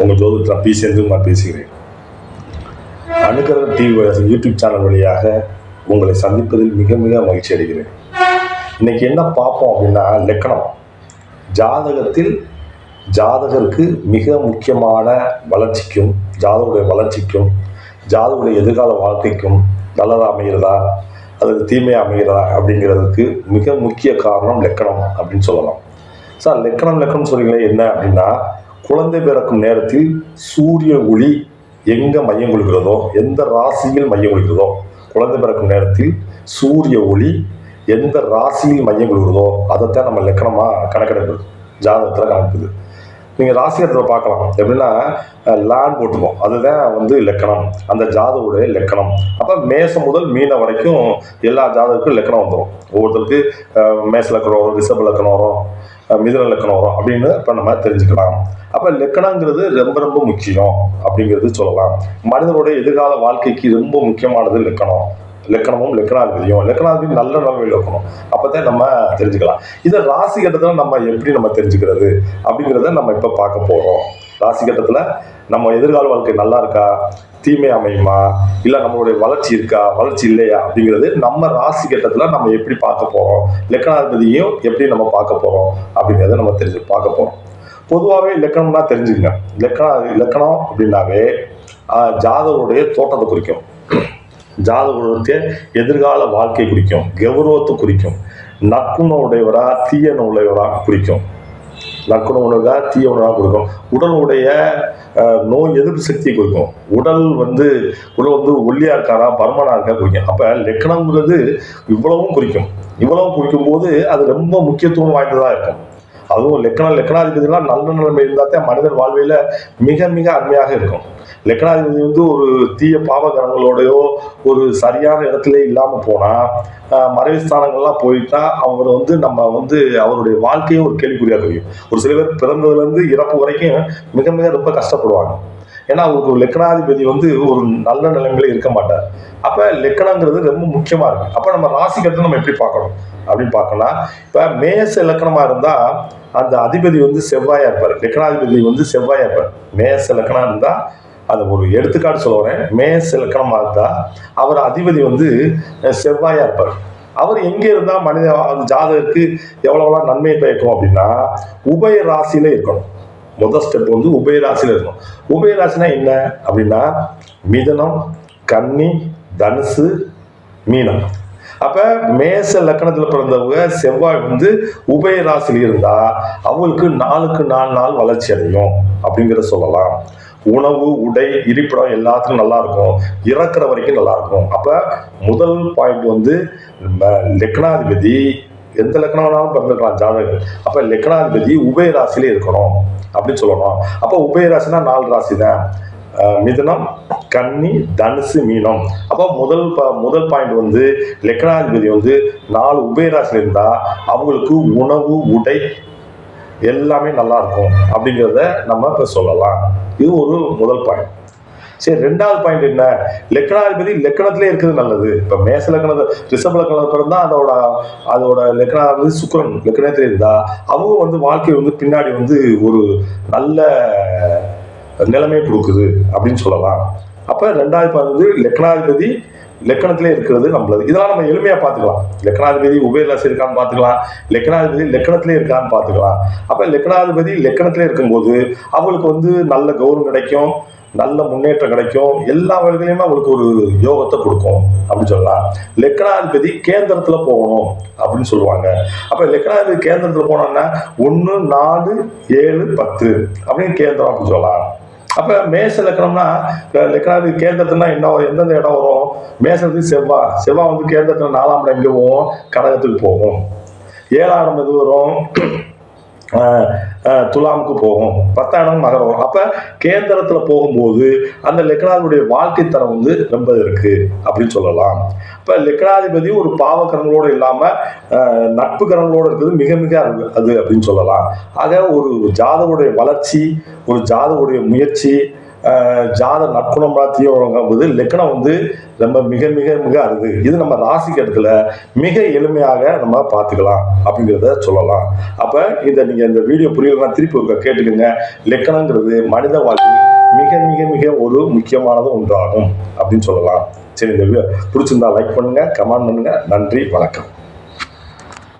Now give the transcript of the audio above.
உங்கள் ஜோதிடத்தில் பி சேர்ந்து நான் பேசுகிறேன். அனுகிரக டிவி யூடியூப் சேனல் வழியாக உங்களை சந்திப்பதில் மிக மிக மகிழ்ச்சி அடைகிறேன். இன்னைக்கு என்ன பார்ப்போம் அப்படின்னா லக்கணம். ஜாதகத்தில் ஜாதகருக்கு மிக முக்கியமான வளர்ச்சிக்கும் ஜாதகருடைய வளர்ச்சிக்கும் ஜாதகருடைய எதிர்கால வாழ்க்கைக்கும் நல்லதாக அமைகிறதா அல்லது தீமையாக அமைகிறதா அப்படிங்கிறதுக்கு மிக முக்கிய காரணம் லக்கணம் அப்படின்னு சொல்லலாம். சார் லக்கணம் லக்கணம் சொல்கிறீங்களே என்ன அப்படின்னா குழந்தை பிறக்கும் நேரத்தில் சூரிய ஒளி எங்கே மையம் கொள்கிறதோ எந்த ராசியில் மையம் கொள்கிறதோ குழந்தை பிறக்கும் நேரத்தில் சூரிய ஒளி எந்த ராசியில் மையம் கொள்கிறதோ அதைத்தான் நம்ம லக்கணமாக கணக்கெடுக்கிறது ஜாதகத்தில் கணக்குது நீங்கள் ராசி இடத்துல பார்க்கலாம். எப்படின்னா லேண்ட் போட்டுப்போம். அதுதான் வந்து லக்கணம். அந்த ஜாதகோடைய லக்கணம். அப்போ மேசம் முதல் மீன வரைக்கும் எல்லா ஜாதகருக்கும் லக்கணம் வந்துடும் ஒவ்வொருத்தருக்கு மேச லக்கணம் வரும் ரிஷப லக்கணம் வரும் மிதன லக்கணம் வரும் அப்படின்னு இப்போ நம்ம தெரிஞ்சுக்கலாம். அப்போ லக்கணங்கிறது ரொம்ப ரொம்ப முக்கியம் அப்படிங்கிறது சொல்லலாம். மனிதனுடைய எதிர்கால வாழ்க்கைக்கு ரொம்ப முக்கியமானது லக்கணம். லக்கணமும் லக்கணாதிபதியும் லக்கணாதிபதி நல்ல நிலைமையில் இருக்கணும். அப்பதான் நம்ம தெரிஞ்சுக்கலாம். இதை ராசி கட்டத்தில் நம்ம எப்படி நம்ம தெரிஞ்சுக்கிறது அப்படிங்கிறத நம்ம இப்போ பார்க்க போகிறோம் ராசி கட்டத்தில் நம்ம எதிர்கால வாழ்க்கை நல்லா இருக்கா? தீமை அமையுமா? இல்லை நம்மளுடைய வளர்ச்சி இருக்கா? வளர்ச்சி இல்லையா? அப்படிங்கிறது நம்ம ராசி கட்டத்தில் நம்ம எப்படி பார்க்க போகிறோம் லக்கணாதிபதியும் எப்படி நம்ம பார்க்க போகிறோம் அப்படிங்கிறத நம்ம தெரிஞ்சு பார்க்க போகிறோம் பொதுவாகவே லக்கணம்னா தெரிஞ்சுக்கங்க. இலக்கணம் லக்கணம் அப்படின்னாவே ஜாதகருடைய தோட்டத்தை குறிக்கும். ஜாதகத்தை எதிர்கால வாழ்க்கை குறிக்கும் கௌரவத்தை குறிக்கும் நற்குண உடையவரா தீயன உடையவரா குறிக்கும். நற்குண உணவா தீய உணவாக கொடுக்கும் உடலுடைய நோய் எதிர்ப்பு சக்தியை கொடுக்கும் உடல் வந்து உடல் வந்து ஒல்லியா இருக்காரா பர்மனா இருக்கா குறிக்கும். அப்ப லெக்கணம்ங்கிறது இவ்வளவும் குறிக்கும். இவ்வளவும் குறிக்கும் போது அது ரொம்ப முக்கியத்துவம் வாய்ந்ததா இருக்கும். அதுவும் லக்கணம் லெக்கனாதிபதினா நல்ல நிலைமை இருந்தால் தான் மனிதன் வாழ்வையில மிக மிக அருமையாக இருக்கும். லெக்கனாதிபதி வந்து ஒரு தீய பாவகரங்களோடையோ ஒரு சரியான இடத்துல இல்லாமல் போனால் மறைவு ஸ்தானங்கள்லாம் போயிட்டா அவர் வந்து நம்ம வந்து அவருடைய வாழ்க்கையும் ஒரு கேள்விக்குறியாக தெரியும். ஒரு சில பேர் பிறந்ததுலேருந்து இறப்பு வரைக்கும் மிக மிக ரொம்ப கஷ்டப்படுவாங்க. ஏன்னா அவருக்கு ஒரு வந்து ஒரு நல்ல நிலைமையில இருக்க மாட்டார். அப்போ லெக்கணங்கிறது ரொம்ப முக்கியமாக இருக்கு. அப்போ நம்ம ராசி நம்ம எப்படி பார்க்கணும்? அப்படின்னு பார்க்கலாம் இப்போ மேச இலக்கணமாக இருந்தால் அந்த அதிபதி வந்து செவ்வாயா இருப்பார். லெக்கணாதிபதி வந்து செவ்வாயா இருப்பார். மேச இலக்கணம் இருந்தால் அது ஒரு எடுத்துக்காட்டு சொல்ல வரேன். மேச இலக்கணமாக இருந்தால் அவர் அதிபதி வந்து செவ்வாயாக செவ்வாயா இருப்பார். அவர் எங்கே இருந்தால் மனித அந்த ஜாதகருக்கு எவ்வளோலாம் நன்மை பயக்கும் அப்படின்னா உபய ராசியில இருக்கணும். முதல் ஸ்டெப் வந்து உபயராசியில் இருக்கணும். உபயராசினா என்ன? அப்படின்னா மிதனம் கன்னி தனுசு மீனம். அப்போ மேச லக்கணத்தில் பிறந்தவங்க செவ்வாய் வந்து உபயராசியில் இருந்தால் அவங்களுக்கு நாளுக்கு நாலு நாள் வளர்ச்சி அடையும் அப்படிங்கிறத சொல்லலாம். உணவு உடை இருப்பிடம் எல்லாத்துக்கும் நல்லா இருக்கும். இறக்குற வரைக்கும் நல்லா இருக்கும். அப்போ முதல் பாயிண்ட் வந்து லக்னாதிபதி எந்த லக்னம் வேணாலும் பிறந்திருக்கலாம் ஜாதகர் அப்ப லக்னாதிபதி உபய ராசிலே இருக்கணும் அப்படின்னு சொல்லணும். அப்ப உபய ராசினா நாலு ராசி தான் மிதனம் கன்னி தனுசு மீனம். அப்போ முதல் ப முதல் பாயிண்ட் வந்து லக்னாதிபதி வந்து நாலு உபயராசியில் இருந்தா அவங்களுக்கு உணவு உடை எல்லாமே நல்லா இருக்கும் அப்படிங்கிறத நம்ம இப்போ சொல்லலாம். இது ஒரு முதல் பாயிண்ட் சரி ரெண்டாவது பாயிண்ட் என்ன? லக்னாதிபதி லக்கணத்திலே இருக்கிறது நல்லது. இப்போ மேச லக்கணத்தை ரிஷப லக்கணம் பிறந்தா அதோட அதோட லக்னாதிபதி சுக்கரன் லக்கணத்திலே இருந்தா அவங்க வந்து வாழ்க்கை வந்து பின்னாடி வந்து ஒரு நல்ல நிலைமை கொடுக்குது அப்படின்னு சொல்லலாம். அப்போ ரெண்டாவது பாயிண்ட் வந்து லக்கணாதிபதி லக்கணத்திலே இருக்கிறது நம்மளது இதெல்லாம் நம்ம எளிமையாக பார்த்துக்கலாம். லக்கணாதிபதி உபயராசி இருக்கான்னு பார்த்துக்கலாம். லக்கணாதிபதி லக்கணத்திலே இருக்கான்னு பார்த்துக்கலாம். அப்போ லக்கணாதிபதி லக்கணத்திலே இருக்கும்போது அவங்களுக்கு வந்து நல்ல கௌரவம் கிடைக்கும். நல்ல முன்னேற்றம் கிடைக்கும். எல்லா வழிகளையுமே அவங்களுக்கு ஒரு யோகத்தை கொடுக்கும் அப்படின்னு சொல்லலாம். லக்கணாதிபதி கேந்திரத்தில் போகணும் அப்படின்னு சொல்லுவாங்க. அப்போ லக்கணாதிபதி கேந்திரத்தில் போனோம்னா ஒன்று நாலு ஏழு பத்து அப்படின்னு கேந்திரம் அப்படின்னு சொல்லலாம். அப்ப மேச லக்கணம்னா அஹ் லக்கணாதிபதி கேந்திரத்துனா என்ன வரும்? எந்தெந்த இடம் வரும்? மேசத்துக்கு செவ்வாய் செவ்வாய் வந்து கேந்திரத்துல நாலாம் இடம் எங்கே போகும்? கடகத்துக்கு போகும். ஏழாம் இடம் எது வரும்? துலாமுக்கு போகும். பத்தாம் இடம் மகரம் வரும் கேந்திரத்தில் போகும்போது அந்த லக்கணாதிபதியுடைய வாழ்க்கை தரம் வந்து ரொம்ப இருக்கு அப்படின்னு சொல்லலாம். இப்போ லெக்கனாதிபதி ஒரு பாவக்கரங்களோடு இல்லாமல் நட்பு கரங்களோடு இருக்கிறது மிக மிக அது- அது அப்படின்னு சொல்லலாம். ஆக ஒரு ஜாதவுடைய வளர்ச்சி ஒரு ஜாதவுடைய முயற்சி ஜாத நற்குணம் எல்லாத்தையும் போது லக்கணம் வந்து ரொம்ப மிக மிக மிக அருது. இது நம்ம ராசிக்கு இடத்துல மிக எளிமையாக நம்ம பார்த்துக்கலாம் அப்படிங்கிறத சொல்லலாம். அப்போ இந்த நீங்கள் இந்த வீடியோ புரியலன்னா திருப்பி ஒருக்கா கேட்டுக்கோங்க. லக்கணங்கிறது மனித வாழ்வில் மிக மிக மிக ஒரு முக்கியமானது ஒன்றாகும் அப்படின்னு சொல்லலாம். சரி இந்த வீடியோ பிடிச்சிருந்தா லைக் பண்ணுங்கள் கமெண்ட் பண்ணுங்கள் நன்றி வணக்கம்.